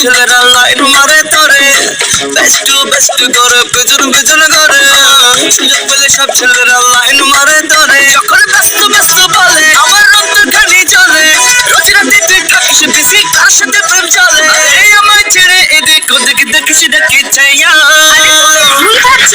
ছেলেরা লাইন মারে তরে বেস্টু বেস্টু করে পেছন পেছন করে সুযোগ পেলে সব ছেলেরা লাইন মারে তরে যখন ব্যস্ত ব্যস্ত বলে আমার রক্ত খানি চলে রোজ রাতে তুই কাকিস বেশি কার সাথে প্রেম চলে এই আমার ছেড়ে এদিক ওদিক দেখিস দেখিছে ভুল ভাবছ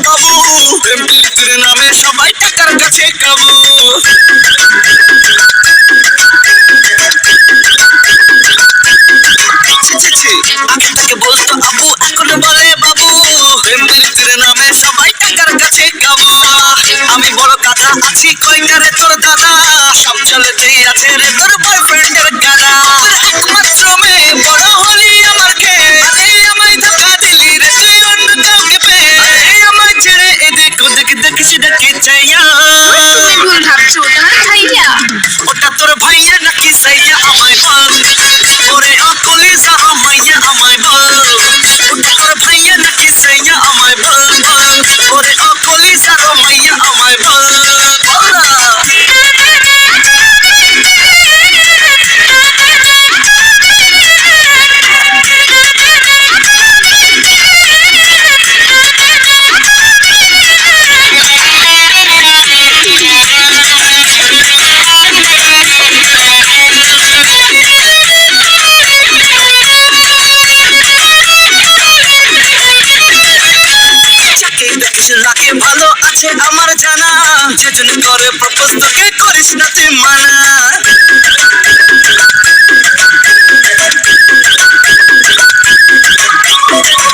এখন বলে বাবু প্রেমপিলিকের নামে সবাই টাকার কাছে কাবু। আগে তাকে বলতো এখন বলে বাবু। প্রেমপিলিকের নামে সবাই টাকার কাছে কাবু আমি বড় কাদা আছি কয়টারে তোর দাদা? সব চলে দেই விதத்தைச் செய்யா আছে আমার জানা যেজন করে প্রপোজ তোকে করিস না তুই মানা।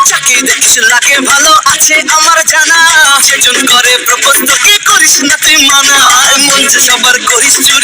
চাকরি দেখিস, লাগে ভালো আছে আমার জানা। সেজন করে প্রপোজ তোকে করিস না তুই মানা। আর মন সবার করিস চুরি।